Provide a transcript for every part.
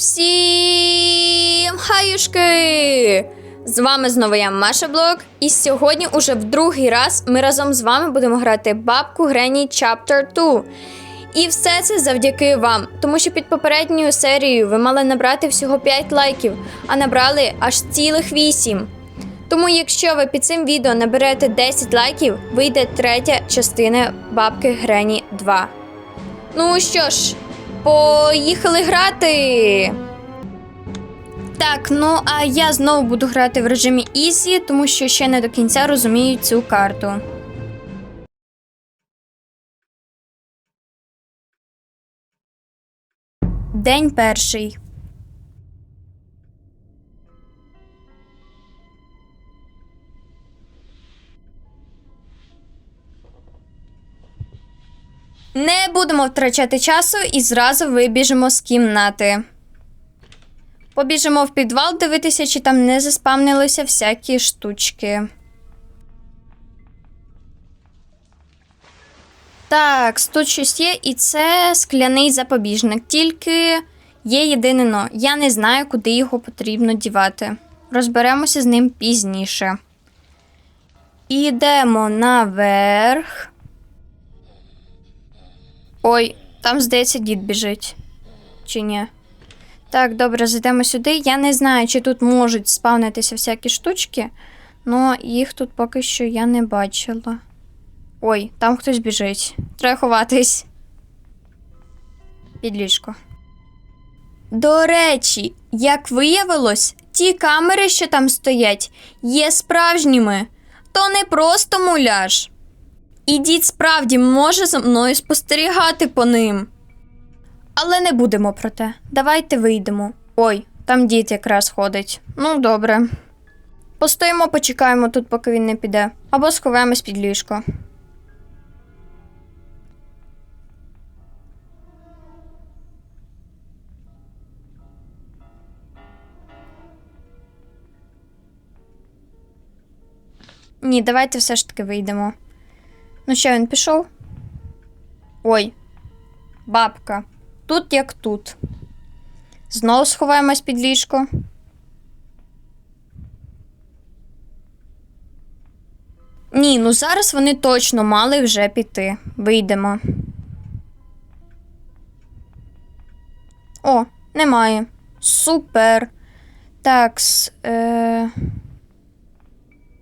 Всім хаюшки! З вами знову я Маша Блок, і сьогодні уже в другий раз ми разом з вами будемо грати бабку Грені Chapter 2. І все це завдяки вам, тому що під попередньою серією ви мали набрати всього 5 лайків, а набрали аж цілих 8. Тому, якщо ви під цим відео наберете 10 лайків, вийде третя частина бабки Грені 2. Ну що ж, поїхали грати. Так, ну а я знову буду грати в режимі Easy, тому що ще не до кінця розумію цю карту. День перший. Не будемо втрачати часу і зразу вибіжимо з кімнати. Побіжимо в підвал дивитися, чи там не заспамнилися всякі штучки. Так, тут щось є, і це скляний запобіжник. Тільки є єдине но. Я не знаю, куди його потрібно дівати. Розберемося з ним пізніше. Ідемо наверх. Ой, там, здається, дід біжить. Чи ні? Так, добре, зайдемо сюди. Я не знаю, чи тут можуть спавнитися всякі штучки, але їх тут поки що я не бачила. Ой, там хтось біжить. Треба ховатись. Під ліжко. До речі, як виявилось, ті камери, що там стоять, є справжніми. То не просто муляж. І дід справді може за мною спостерігати по ним. Але не будемо про те. Давайте вийдемо. Ой, там дід якраз ходить. Ну, добре. Постоїмо, почекаємо тут, поки він не піде. Або сховаємось під ліжко. Ні, давайте все ж таки вийдемо. Ну що, він пішов? Ой, бабка. Тут як тут. Знову сховаємось під ліжко. Ні, ну зараз вони точно мали вже піти. Вийдемо. О, немає. Супер. Такс. Е...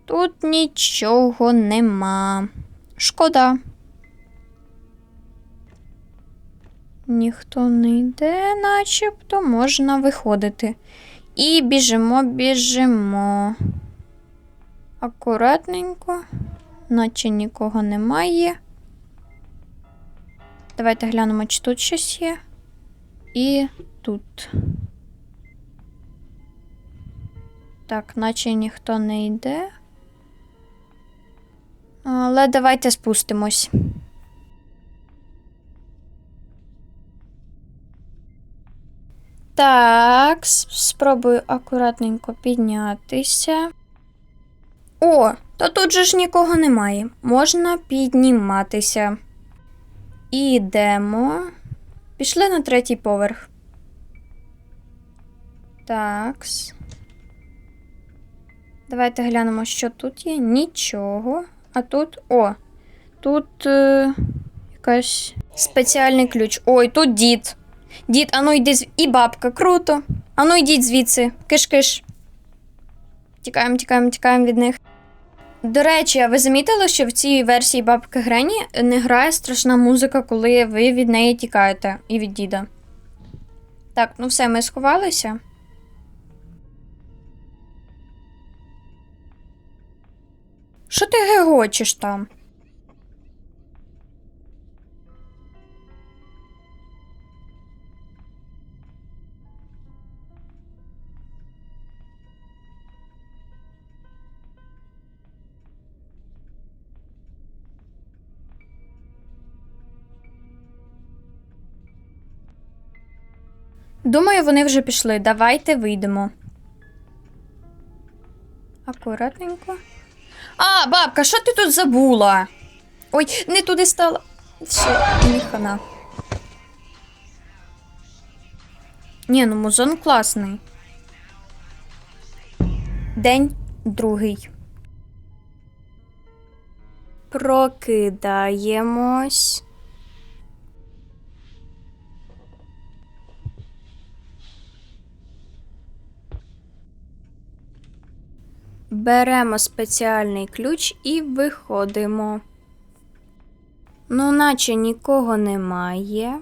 Тут нічого нема. Шкода. Ніхто не йде, начебто можна виходити. І біжимо, біжимо. Акуратненько, наче нікого немає. Давайте глянемо, чи тут щось є. І тут. Так, наче ніхто не йде. Але давайте спустимось. Так, спробую акуратненько піднятися. О, та тут же ж нікого немає. Можна підніматися. Ідемо. Пішли на третій поверх. Такс. Давайте глянемо, що тут є. Нічого. А тут. О! Тут е, якась спеціальний ключ. Ой, тут дід. Дід, ану йди з... І бабка, круто. Ану йдіть звідси. Киш-киш. Тікаємо, тікаємо, тікаємо від них. До речі, а ви замітили, що в цій версії бабки Грені не грає страшна музика, коли ви від неї тікаєте і від діда. Так, ну все, ми сховалися. Що ти гегочеш там? Думаю, вони вже пішли. Давайте вийдемо. Акуратненько. А, бабка, що ти тут забула? Ой, не туди стала. Все, хана. Ні, ну музон класний. День другий. Прокидаємось. Беремо спеціальний ключ і виходимо. Ну, наче нікого немає.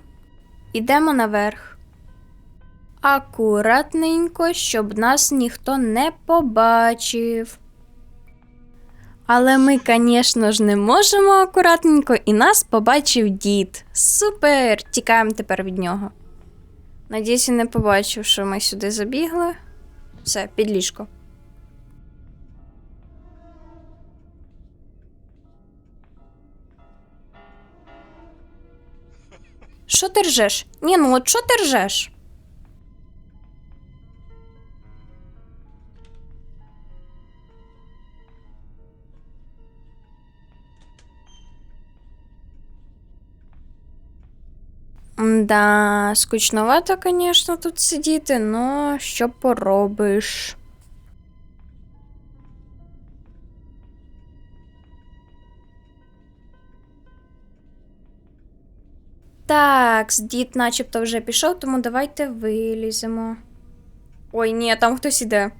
Ідемо наверх. Акуратненько, щоб нас ніхто не побачив. Але ми, звісно ж, не можемо акуратненько, і нас побачив дід. Супер! Тікаємо тепер від нього. Надіюсь, він не побачив, що ми сюди забігли. Все, під ліжко. Що ти ржеш? Ні, ну от що ти ржеш? Да, скучновато, звісно, тут сидіти, но що поробиш. Так, дід начебто вже пішов, тому давайте виліземо. Ой, ні, там хтось іде.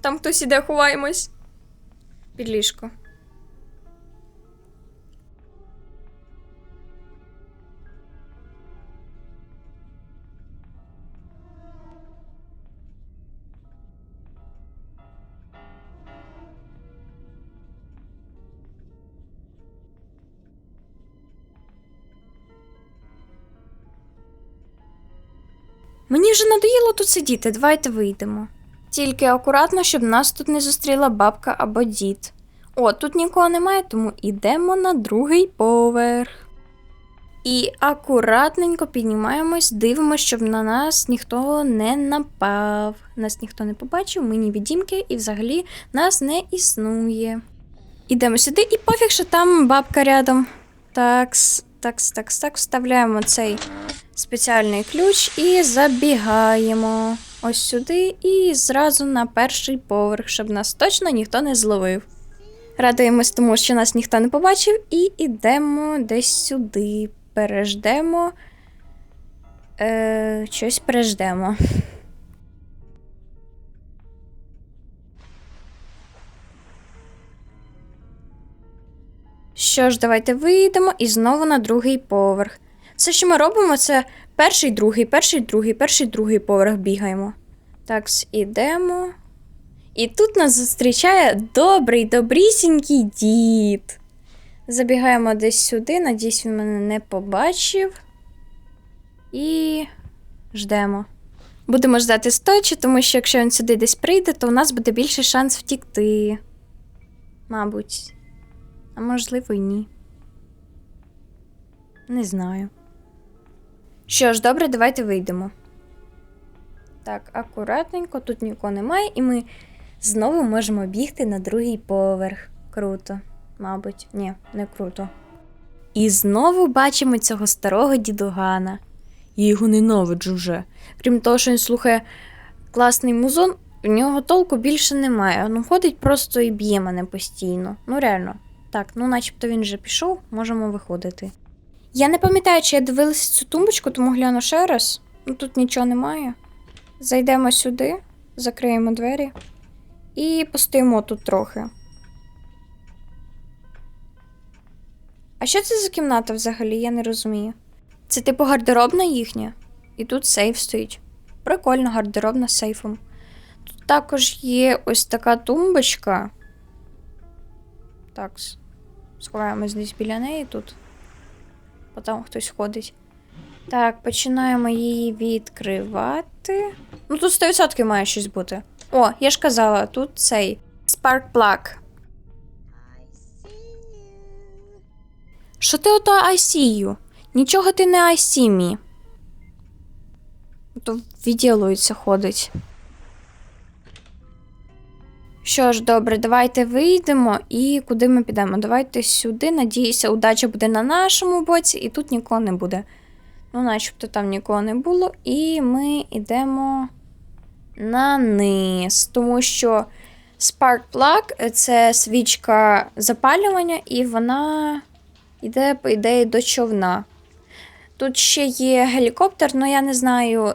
Там хтось іде, ховаємось. Під ліжко. Мені вже надоїло тут сидіти, давайте вийдемо. Тільки акуратно, щоб нас тут не зустріла бабка або дід. О, тут нікого немає, тому йдемо на другий поверх. І акуратненько піднімаємось, дивимося, щоб на нас ніхто не напав. Нас ніхто не побачив, ми невідімки і взагалі нас не існує. Ідемо сюди і пофіг, що там бабка рядом. Такс, такс, такс, так, вставляємо цей спеціальний ключ і забігаємо ось сюди і зразу на перший поверх, щоб нас точно ніхто не зловив. Радуємось тому, що нас ніхто не побачив, і йдемо десь сюди. Переждемо. Е, щось переждемо. Що ж, давайте вийдемо і знову на другий поверх. Все, що ми робимо, це перший, другий, перший, другий, перший, другий поверх бігаємо. Так, ідемо. І тут нас зустрічає добрий, добрісінький дід. Забігаємо десь сюди, надіюсь, він мене не побачив. І ждемо. Будемо ждати стоячи, тому що якщо він сюди десь прийде, то у нас буде більший шанс втікти. Мабуть. А можливо, й ні. Не знаю. Що ж, добре, давайте вийдемо. Так, акуратненько, тут нікого немає, і ми знову можемо бігти на другий поверх. Круто, мабуть, ні, не круто. І знову бачимо цього старого дідугана. Я його ненавиджу вже. Крім того, що він слухає класний музон, в нього толку більше немає. Ну, ходить просто і б'є мене постійно. Ну, реально. Так, ну начебто він вже пішов, можемо виходити. Я не пам'ятаю, чи я дивилася цю тумбочку, тому гляну ще раз. Ну тут нічого немає. Зайдемо сюди, закриємо двері і постоїмо тут трохи. А що це за кімната взагалі? Я не розумію. Це типу гардеробна їхня, і тут сейф стоїть. Прикольно, гардеробна з сейфом. Тут також є ось така тумбочка. Так, сховаємось десь біля неї тут. Бо там хтось ходить. Так, починаємо її відкривати. Ну, тут 100% має щось бути. О, я ж казала, тут цей Spark Plug. Що ти ото I see you? Нічого ти не I see me. То відділується ходить. Що ж, добре, давайте вийдемо і куди ми підемо? Давайте сюди. Надіюся, удача буде на нашому боці, і тут нікого не буде. Ну, начебто там нікого не було. І ми йдемо на низ, тому що Spark Plug – це свічка запалювання, і вона йде, по ідеї, до човна. Тут ще є гелікоптер, але я не знаю,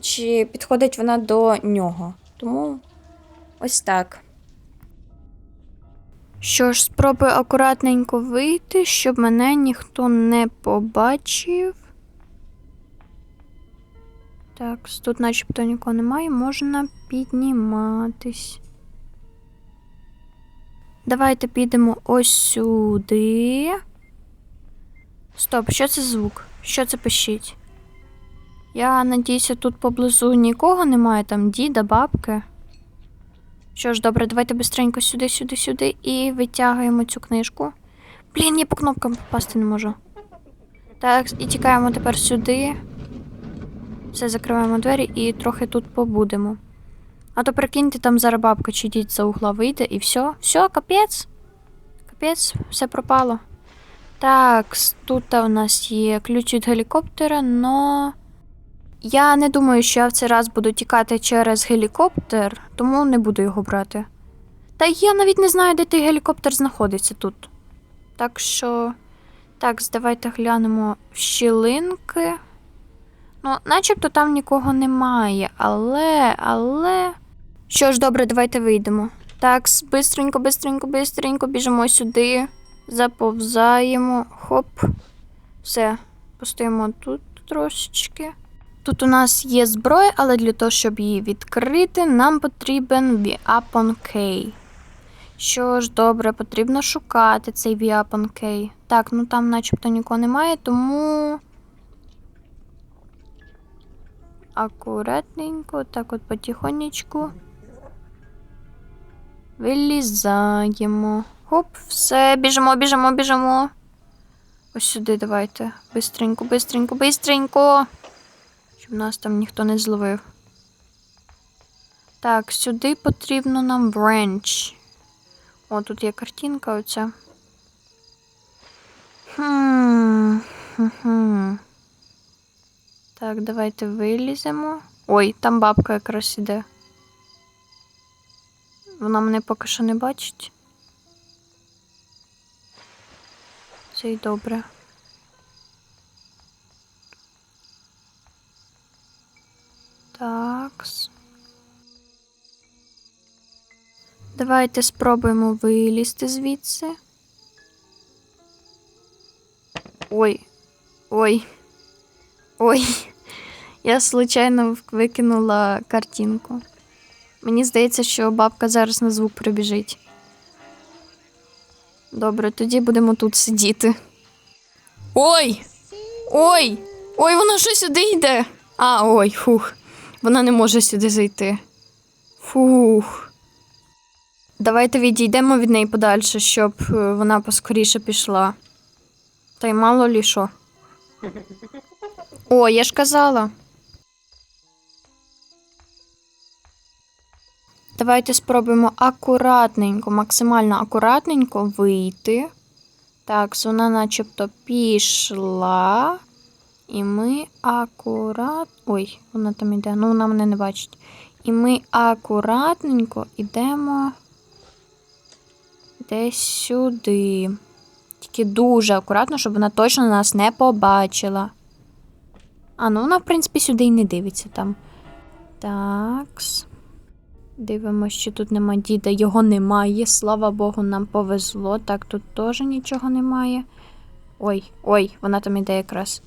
чи підходить вона до нього. Тому ось так. Що ж, спробую акуратненько вийти, щоб мене ніхто не побачив. Так, тут начебто нікого немає, можна підніматись. Давайте підемо ось сюди. Стоп, що це звук? Що це пищить? Я надіюся, тут поблизу нікого немає, там діда, бабки. Що ж, добре, давайте бистренько сюди, сюди, сюди і витягуємо цю книжку. Блін, я по кнопкам попасти не можу. Так, і тікаємо тепер сюди. Все, закриваємо двері і трохи тут побудемо. А то прикиньте, там зараз бабка чи дід за угла вийде і все. Все, капець. Капець, все пропало. Так, тут у нас є ключ від гелікоптера, но. Я не думаю, що я в цей раз буду тікати через гелікоптер, тому не буду його брати. Та я навіть не знаю, де той гелікоптер знаходиться тут. Так що. Так, давайте глянемо в щілинки. Ну, начебто там нікого немає, але, але. Що ж, добре, давайте вийдемо. Так, бистренько, бистренько, бистренько біжимо сюди, заповзаємо, хоп. Все, постоїмо тут трошечки. Тут у нас є зброя, але для того, щоб її відкрити, нам потрібен Weapon Key. Що ж, добре, потрібно шукати цей Weapon Key. Так, ну там начебто нікого немає, тому. Акуратненько, так от потихонечку. Вилізаємо. Хоп, все, біжимо, біжимо, біжимо. Ось сюди давайте. Бистренько, бистренько, бистренько. Щоб нас там ніхто не зловив. Так, сюди потрібно нам вренч. О, тут є картинка оця. Хм. Так, давайте виліземо. Ой, там бабка якраз іде. Вона мене поки що не бачить. Це й добре. Такс. Давайте спробуємо вилізти звідси. Ой. Ой. Ой. Я случайно викинула картинку. Мені здається, що бабка зараз на звук прибіжить. Добре, тоді будемо тут сидіти. Ой! Ой! Ой, вона що сюди йде? А, ой, фух. Вона не може сюди зайти. Фух. Давайте відійдемо від неї подальше, щоб е, вона поскоріше пішла. Та й мало лі що. О, я ж казала. Давайте спробуємо акуратненько, максимально акуратненько вийти. Так, вона начебто пішла. І ми акурат. Ой, вона там іде. Ну, вона мене не бачить. І ми акуратненько йдемо десь сюди. Тільки дуже акуратно, щоб вона точно нас не побачила. А, ну вона, в принципі, сюди і не дивиться там. Такс. Дивимося, що тут нема діда. Його немає. Слава Богу, нам повезло. Так, тут теж нічого немає. Ой, ой, вона там іде якраз.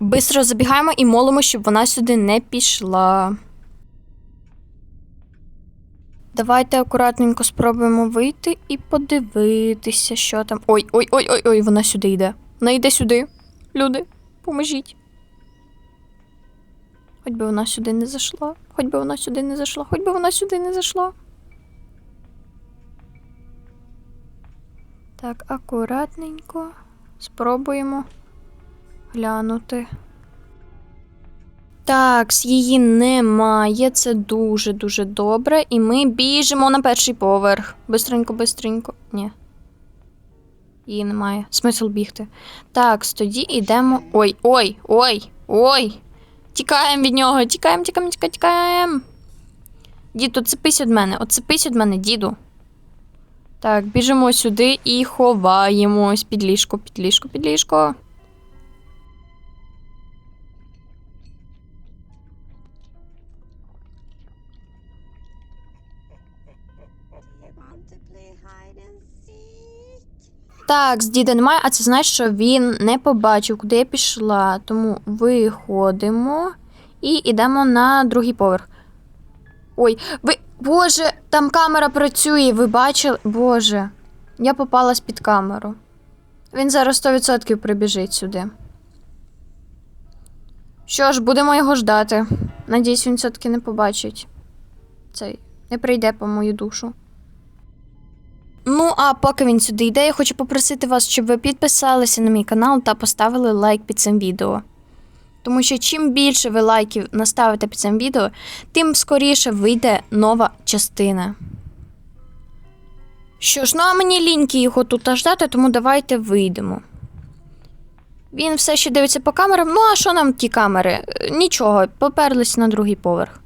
Бистро забігаємо і молимо, щоб вона сюди не пішла. Давайте акуратненько спробуємо вийти і подивитися, що там. Ой, ой, ой, ой, ой, вона сюди йде. Вона йде сюди. Люди, поможіть. Хоч би вона сюди не зайшла. Хоч би вона сюди не зайшла, хоч би вона сюди не зайшла. Так, акуратненько. Спробуємо глянути. Так, її немає. Це дуже-дуже добре. І ми біжимо на перший поверх. Бистренько, бистренько. Ні. Її немає. Смисл бігти. Так, тоді йдемо. Ой, ой, ой, ой. Тікаємо від нього. Тікаємо, тікаємо, тікаємо, тікаємо. Діду, цепись від мене. Оцепись від мене, діду. Так, біжимо сюди і ховаємось під ліжко, під ліжко, під ліжко. Так, з діда немає, а це значить, що він не побачив, куди я пішла. Тому виходимо і йдемо на другий поверх. Ой, ви. Боже, там камера працює, ви бачили? Боже, я попалась під камеру. Він зараз 100% прибіжить сюди. Що ж, будемо його ждати. Надіюсь, він все-таки не побачить. Цей не прийде по мою душу. Ну, а поки він сюди йде, я хочу попросити вас, щоб ви підписалися на мій канал та поставили лайк під цим відео. Тому що чим більше ви лайків наставите під цим відео, тим скоріше вийде нова частина. Що ж, ну а мені ліньки його тут ждати, тому давайте вийдемо. Він все ще дивиться по камерам. Ну, а що нам ті камери? Е, Нічого, поперлись на другий поверх.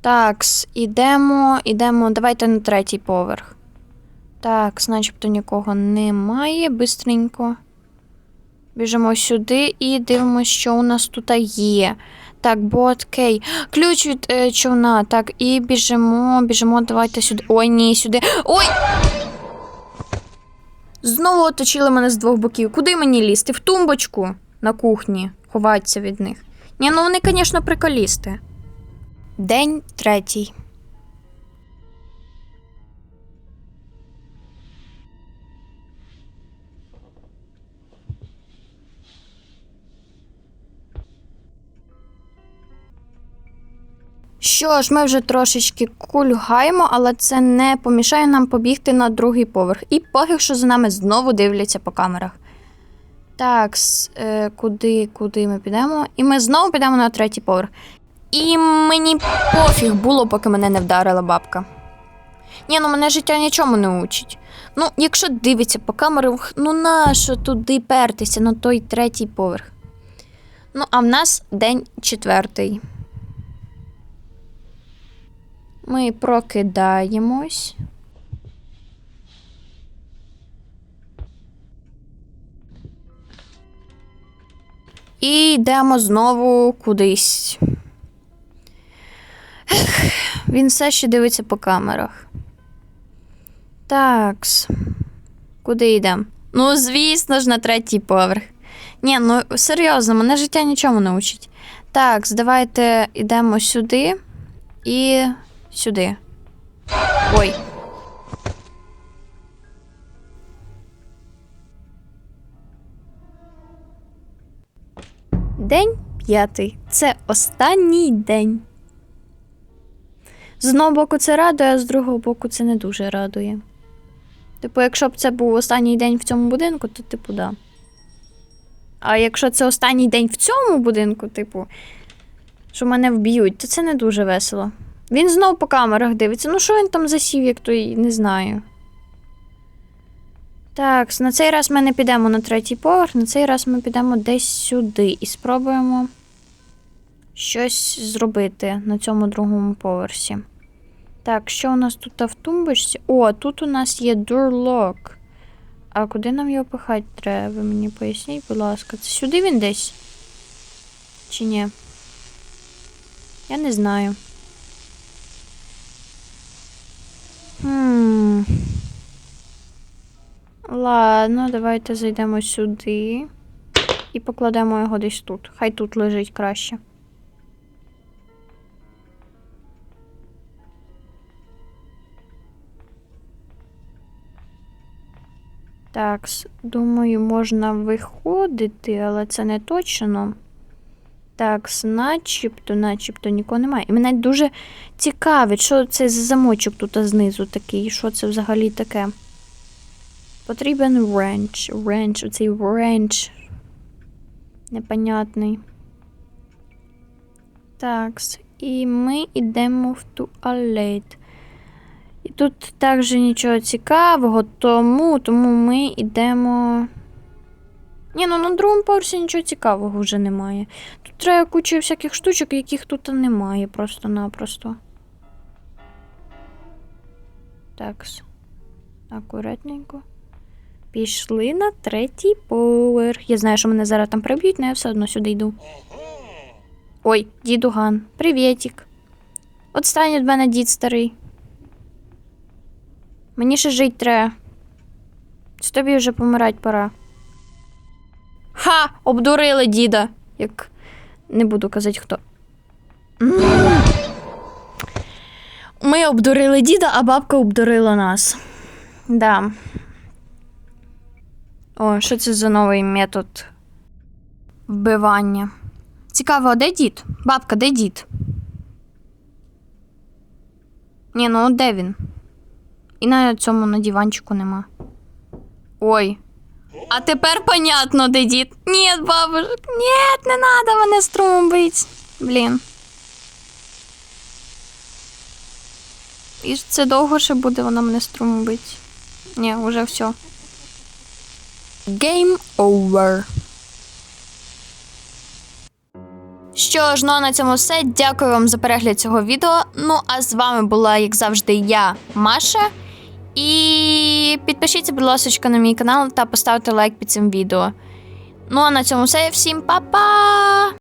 Такс, ідемо, ідемо, давайте на третій поверх. Так, начебто нікого немає. Бистренько. Біжимо сюди і дивимося, що у нас тут є. Так, бот кей. Ключ від е, човна. Так, і біжимо, біжимо, давайте сюди. Ой, ні, сюди. Ой! Знову оточили мене з двох боків. Куди мені лізти? В тумбочку на кухні. Ховатися від них. Ні, ну вони, звісно, приколісти. День третій. Що ж, ми вже трошечки кульгаємо, але це не помішає нам побігти на другий поверх. І пофіг, що за нами знову дивляться по камерах. Так, е, куди, куди ми підемо? І ми знову підемо на третій поверх. І мені пофіг було, поки мене не вдарила бабка. Ні, ну мене життя нічому не учить. Ну, якщо дивиться по камерах, ну нащо туди пертися на той третій поверх? Ну, а в нас день четвертий. Ми прокидаємось. І йдемо знову кудись. Ех, він все ще дивиться по камерах. Такс. Куди йдемо? Ну, звісно ж, на третій поверх. Ні, ну серйозно, мене життя нічому не учить. Так, давайте йдемо сюди і сюди. Ой. День п'ятий. Це останній день. З одного боку це радує, а з другого боку це не дуже радує. Типу, якщо б це був останній день в цьому будинку, то типу да. А якщо це останній день в цьому будинку, типу, що мене вб'ють, то це не дуже весело. Він знов по камерах дивиться. Ну, що він там засів, як той, не знаю. Так, на цей раз ми не підемо на третій поверх, на цей раз ми підемо десь сюди і спробуємо щось зробити на цьому другому поверсі. Так, що у нас тут в тумбочці? О, тут у нас є дурлок. А куди нам його пихати треба? Ви мені поясніть, будь ласка. Це сюди він десь? Чи ні? Я не знаю. Ладно, давайте зайдемо сюди і покладемо його десь тут. Хай тут лежить краще. Так, думаю, можна виходити, але це не точно. Так, начебто, начебто нікого немає. І мене дуже цікавить, що це за замочок тут знизу такий, що це взагалі таке. Потрібен ренч. Ренч, оцей ренч. Непонятний. Так, і ми йдемо в туалет. І тут також нічого цікавого, тому, тому ми йдемо. Ні, ну на другому поверсі нічого цікавого вже немає. Треба кучу всяких штучок, яких тут немає просто-напросто. Так. Акуратненько. Пішли на третій поверх. Я знаю, що мене зараз там приб'ють, але я все одно сюди йду. Ой, діду Ган, привітик. Отстань від мене, дід старий. Мені ще жить треба. З тобі вже помирать пора. Ха! Обдурили діда. Як не буду казати хто. Ми обдурили діда, а бабка обдурила нас. Да. О, що це за новий метод вбивання? Цікаво, а де дід? Бабка, де дід? Ні, ну де він? І на цьому на диванчику нема. Ой. А тепер понятно, де дід. Ні, бабушек, ні, не надо мене струмом бить. Блін. І ж це довго ще буде вона мене струмом бить. Ні, уже все. Game over. Що ж, ну а на цьому все. Дякую вам за перегляд цього відео. Ну а з вами була, як завжди, я, Маша. І підпишіться, будь ласка, на мій канал та поставте лайк під цим відео. Ну а на цьому все. Всім па-па!